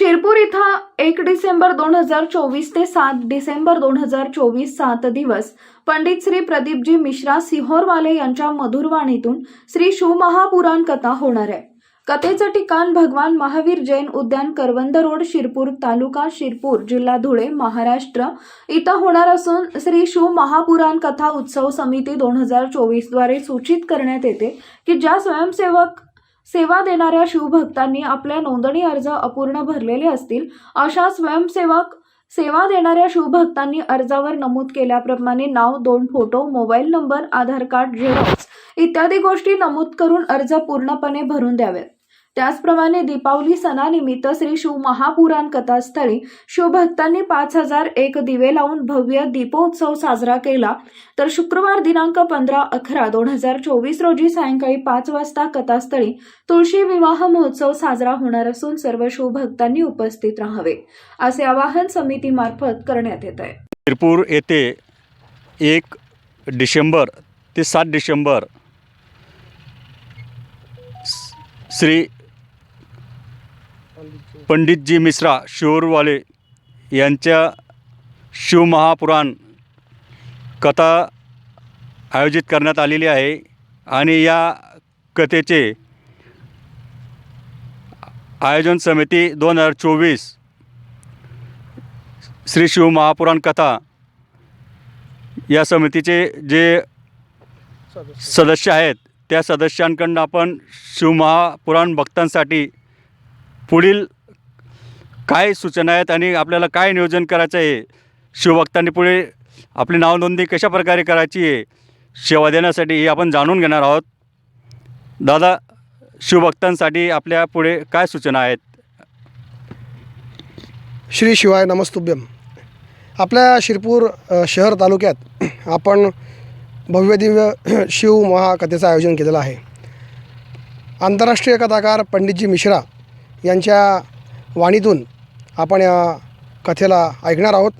शिरपूर इथं एक डिसेंबर दोन हजार चोवीस ते सात डिसेंबर दोन हजार चोवीस सात दिवस पंडित श्री प्रदीपजी मिश्रा सिहोरवाले यांच्या मधुरवाणीतून श्री शिवमहापुराण कथा होणार आहे. कथेचं ठिकाण भगवान महावीर जैन उद्यान करवंद रोड शिरपूर तालुका शिरपूर जिल्हा धुळे महाराष्ट्र. इथं होणार असून श्री शिव महापुराण कथा उत्सव समिती दोन हजार चोवीसद्वारे सूचित करण्यात येते की ज्या स्वयंसेवक सेवा देणाऱ्या शिवभक्तांनी आपल्या नोंदणी अर्ज अपूर्ण भरलेले असतील अशा स्वयंसेवक सेवा देणाऱ्या शिवभक्तांनी अर्जावर नमूद केल्याप्रमाणे नाव दोन photo mobile number Aadhaar card xerox इत्यादी गोष्टी नमूद करून अर्ज पूर्णपणे भरून द्यावेत त्याचप्रमाणे दीपावली सणानिमित्त श्री शिव महापुराण कथास्थळी शिवभक्तांनी पाच हजार एक दिवे लावून भव्य दीपोत्सव साजरा केला. तर शुक्रवार दिनांक पंधरा अकरा दोन हजार चोवीस रोजी सायंकाळी पाच वाजता कथास्थळी तुळशी विवाह महोत्सव साजरा होणार असून सर्व शिवभक्तांनी उपस्थित राहावे असे आवाहन समितीमार्फत करण्यात येत आहे. शिरपूर येथे एक डिसेंबर ते सात डिसेंबर श्री पंडितजी मिश्रा शिवरवाले यांच्या शिवमहापुराण कथा आयोजित करण्यात आलेली आहे आणि या कथेचे आयोजन समिती दोन हजार चोवीस श्री शिव महापुराण कथा या समितीचे जे सदस्य आहेत त्या सदस्यांकडून आपण शिवमहापुराण भक्तांसाठी पुढील काय सूचना आहेत आणि आपल्याला काय नियोजन करायचं आहे? शिवभक्तांनी पुढे आपली नावनोंदणी कशा प्रकारे करायची आहे? सेवा देण्यासाठी हे आपण जाणून घेणार आहोत. दादा शिवभक्तांसाठी आपल्या पुढे काय सूचना आहेत? श्री शिवाय नमस्तुभ्यम. आपल्या शिरपूर शहर तालुक्यात आपण भव्यदिव्य शिव महाकथेचं आयोजन केलेलं आहे. आंतरराष्ट्रीय कथाकार पंडितजी मिश्रा यांच्या वाणीतून आपण या कथेला ऐकणार आहोत.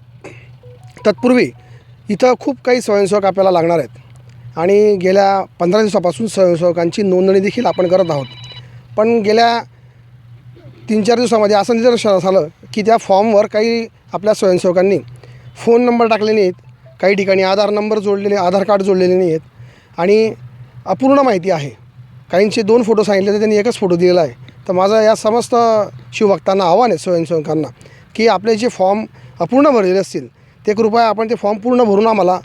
तत्पूर्वी इथं खूप काही स्वयंसेवक आपल्याला लागणार आहेत. आणि गेल्या पंधरा दिवसापासून स्वयंसेवकांची नोंदणी देखील आपण करत आहोत. पण गेल्या तीन चार दिवसामध्ये असं निदर्शन झालं की त्या फॉर्मवर काही आपल्या स्वयंसेवकांनी फोन नंबर टाकले नाहीत. काही ठिकाणी आधार नंबर जोडलेले आधार कार्ड जोडलेले नाही आहेत आणि अपूर्ण माहिती आहे. काहींचे दोन फोटो सांगितले तर त्यांनी एकच फोटो दिलेला आहे. तर माझं या समस्त शिवभक्तांना आव्हान आहे स्वयंसेवकांना की आपले जे फॉर्म अपूर्ण भरलेले असतील ते कृपया आपण ते फॉर्म पूर्ण भरून आम्हाला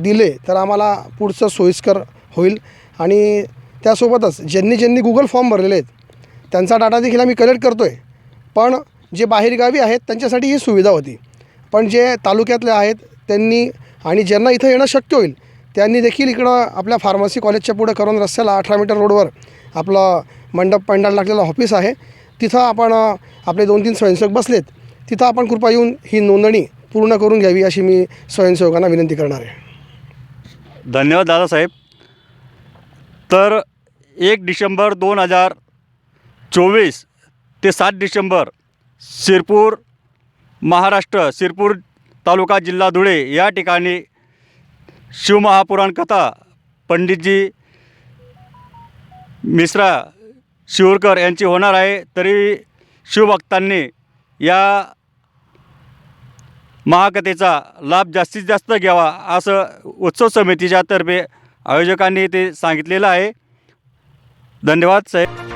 दिले तर आम्हाला पुढचं सोयीस्कर होईल. आणि त्यासोबतच ज्यांनी ज्यांनी गुगल फॉर्म भरलेले आहेत त्यांचा डाटा देखील आम्ही कलेक्ट करतो आहे पण जे बाहेरगावी आहेत त्यांच्यासाठी ही सुविधा होती. पण जे तालुक्यातले आहेत त्यांनी आणि ज्यांना इथं येणं शक्य होईल त्यांनी देखील इकडं आपल्या फार्मसी कॉलेजच्या पुढे करून रस्त्याला अठरा मीटर रोडवर आपलं मंडप पंडाल लागलेलं ऑफिस आहे. तिथं आपण आपले दोन तीन स्वयंसेवक बसलेत. तिथं आपण कृपा येऊन ही नोंदणी पूर्ण करून घ्यावी अशी मी स्वयंसेवकांना विनंती करणार आहे. धन्यवाद दादासाहेब. तर एक डिसेंबर दोन हजार चोवीस ते सात डिसेंबर शिरपूर महाराष्ट्र शिरपूर तालुका जिल्हा धुळे या ठिकाणी शिवमहापुराण कथा पंडितजी मिश्रा शिवरकर यांची होणार आहे तरी शिवभक्तांनी या महाकथेचा लाभ जास्तीत जास्त घ्यावा असं उत्सव समितीच्या तर्फे आयोजकांनी ते सांगितलेलं आहे. धन्यवाद साहेब.